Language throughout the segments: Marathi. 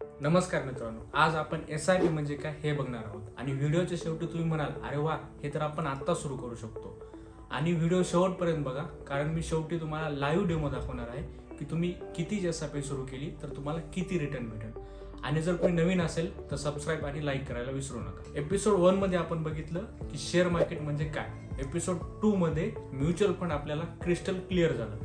नमस्कार मित्रांनो आज आपण एस आय पी म्हणजे काय हे बघणार आहोत. आणि व्हिडिओच्या शेवटी तुम्ही म्हणाल अरे वा हे तर आपण आत्ता सुरू करू शकतो. आणि व्हिडिओ शेवटपर्यंत बघा कारण मी शेवटी तुम्हाला लाईव्ह डेमो दाखवणार आहे की तुम्ही किती एस आय पी सुरू केली तर तुम्हाला किती रिटर्न भेटेल. आणि जर कोणी नवीन असेल तर सबस्क्राईब आणि लाईक करायला विसरू नका. एपिसोड वनमध्ये आपण बघितलं की शेअर मार्केट म्हणजे काय. एपिसोड टू मध्ये म्युच्युअल फंड आपल्याला क्रिस्टल क्लिअर झालं.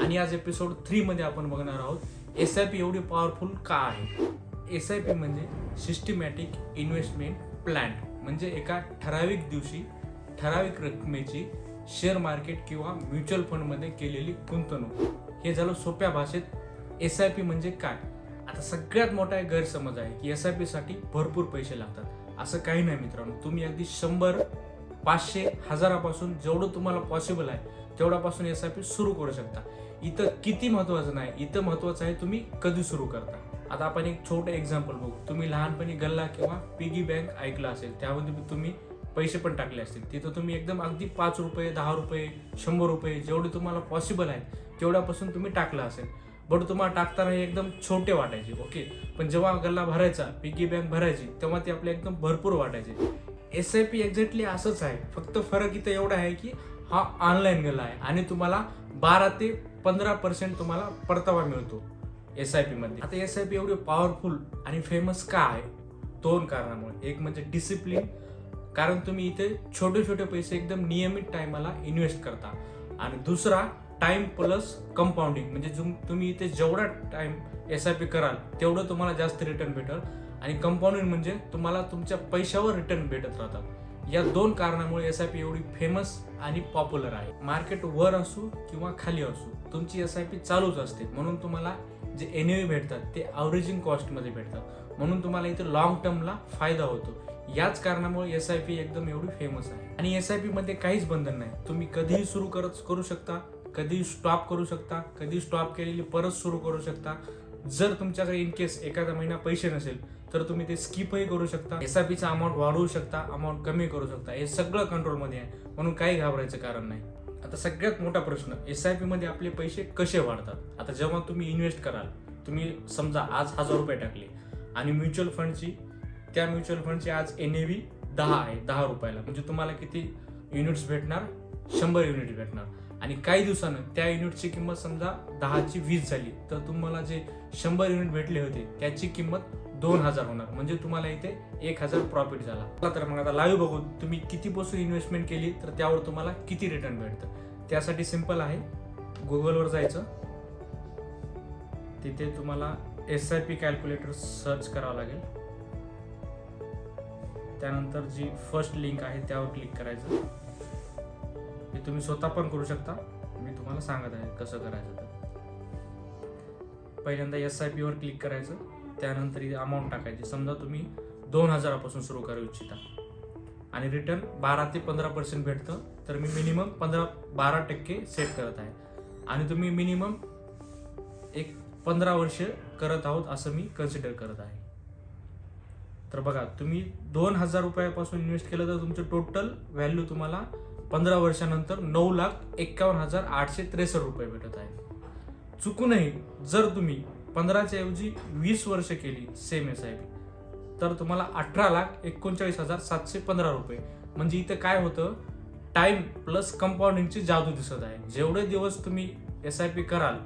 आणि आज एपिसोड थ्री मध्ये आपण बघणार आहोत एस आय पी एवढी पॉवरफुल का आहे? एस आय पी म्हणजे सिस्टमॅटिक इन्व्हेस्टमेंट प्लॅन म्हणजे एका ठराविक दिवशी ठराविक रकमेची शेअर मार्केट किंवा म्युच्युअल फंडमध्ये केलेली गुंतवणूक. हे झालं सोप्या भाषेत एस आय पी म्हणजे काय? आता सगळ्यात मोठा एक गैरसमज आहे की एस आय पी साठी भरपूर पैसे लागतात. असं काही नाही मित्रांनो. तुम्ही अगदी शंभर पाचशे हजारापासून जेवढं तुम्हाला पॉसिबल आहे तेवढ्यापासून एस आय पी सुरू करू शकता. इथं किती महत्वाचं नाही इथं महत्वाचं आहे तुम्ही कधी सुरू करता. आता आपण एक छोटं एक्झाम्पल बघू. तुम्ही लहानपणी गल्ला किंवा पिगी बँक ऐकला असेल त्यामध्ये तुम्ही पैसे पण टाकले असतील. तिथं तुम्ही एकदम अगदी पाच रुपये दहा रुपये शंभर रुपये जेवढे तुम्हाला पॉसिबल आहे तेवढ्यापासून तुम्ही टाकलं असेल. बट तुम्हाला टाकताना हे एकदम छोटे वाटायचे ओके पण जेव्हा गल्ला भरायचा पिगी बँक भरायची तेव्हा ते आपले एकदम भरपूर वाटायचे. एस आय पी एक्झॅक्टली असंच आहे. फक्त फरक इथं एवढा आहे की हा ऑनलाईन गेला आहे. आणि तुम्हाला बारा ते पंधरा पर्सेंट तुम्हाला परतावा मिळतो एस आय पीमध्ये आता एस आय पी एवढी पॉवरफुल आणि फेमस का आहे? दोन कारणामुळे. एक म्हणजे डिसिप्लिन कारण तुम्ही इथे छोटे छोटे पैसे एकदम नियमित टायमाला इन्व्हेस्ट करता. आणि दुसरा टाइम प्लस कंपाऊंडिंग म्हणजे तुम्ही इथे जेवढा टाइम एस आय पी कराल तेवढं तुम्हाला जास्त रिटर्न भेटेल. आणि कंपाऊंडिंग म्हणजे तुम्हाला तुमच्या पैशावर रिटर्न भेटत राहतात. या दोन कारणामुळे एस आय पी एवढी फेमस आणि पॉप्युलर आहे. मार्केट वर असू किंवा खाली असू तुमची एस आय पी चालूच असते. म्हणून तुम्हाला जे एन भेटतात ते अवरेजिंग कॉस्टमध्ये भेटतात. म्हणून तुम्हाला इथे लॉंग टर्मला फायदा होतो. याच कारणामुळे एस आय पी एकदम एवढी फेमस आहे. आणि एस आय पी मध्ये काहीच बंधन नाही. तुम्ही कधीही सुरू करत करू शकता. कधी स्टॉप करू शकता. कधी स्टॉप केलेली परत सुरू करू शकता. जर तुमच्याकडे इन केस एखादा महिना पैसे नसेल तर तुम्ही ते स्किपही करू शकता. एस आय पीचा अमाऊंट वाढवू शकता अमाऊंट कमी करू शकता. हे सगळं कंट्रोलमध्ये आहे. म्हणून काही घाबरायचं कारण नाही. आता सगळ्यात मोठा प्रश्न एस आय पी मध्ये आपले पैसे कसे वाढतात? आता जेव्हा तुम्ही इन्व्हेस्ट कराल तुम्ही समजा आज हजार रुपये टाकले आणि म्युच्युअल फंडची त्या म्युच्युअल फंडची आज एन ए दहा आहे दहा रुपयाला. म्हणजे तुम्हाला किती युनिट्स भेटणार? शंभर युनिट भेटणार. आणि काही दिवसानं त्या युनिटची किंमत समजा दहाची वीस झाली तर तुम्हाला जे शंभर युनिट भेटले होते त्याची किंमत दोन हजार होणार. म्हणजे तुम्हाला इथे एक हजार प्रॉफिट झाला. तर मग आता लाईव्ह बघून तुम्ही किती बसून इन्व्हेस्टमेंट केली तर त्यावर तुम्हाला किती रिटर्न भेटतं. त्यासाठी सिंपल आहे. गुगलवर जायचं. तिथे तुम्हाला S I P calculator search करावं लागेल. त्यानंतर जी फर्स्ट लिंक आहे त्यावर क्लिक करायचं. हे तुम्ही स्वतः पण करू शकता. मी तुम्हाला सांगत आहे कसं करायचं तर पहिल्यांदा एस आय पीवर क्लिक करायचं. त्यानंतर इथे अमाऊंट टाकायची. समजा तुम्ही दोन हजारापासून सुरू करू इच्छिता. आणि रिटर्न बारा ते पंधरा पर्सेंट भेटतं. तर मी मिनिमम पंधरा बारा टक्के सेट करत आहे. आणि तुम्ही मिनिमम एक पंधरा वर्ष करत आहोत असं मी कन्सिडर करत आहे. तर बघा तुम्ही दोन हजार रुपयापासून इन्व्हेस्ट केलं तर तुमचं टोटल व्हॅल्यू तुम्हाला पंधरा वर्षानंतर नऊ लाख एक्कावन्न हजार आठशे त्रेसष्ट रुपये भेटत आहे. चुकूनही जर तुम्ही पंधराच्या ऐवजी वीस वर्ष केली सेम एस आय पी तर तुम्हाला अठरा लाख एकोणचाळीस हजार सातशे पंधरा रुपये. म्हणजे इथं काय होतं? टाइम प्लस कंपाऊंडिंगची जादू दिसत आहे. जेवढे दिवस तुम्ही एस आय पी कराल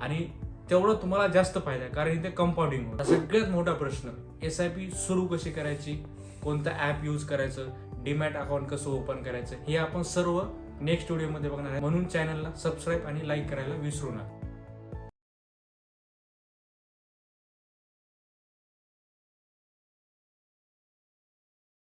आणि तेवढं तुम्हाला जास्त फायदा आहे कारण इथे कंपाऊंडिंग होतं. सगळ्यात मोठा प्रश्न एस आय पी सुरू कशी करायची? कोणतं ॲप यूज करायचं? डीमॅट अकाउंट कसं ओपन करायचं? हे आपण सर्व नेक्स्ट व्हिडिओमध्ये बघणार आहे. म्हणून चॅनलला सबस्क्राईब आणि लाईक करायला विसरू नका.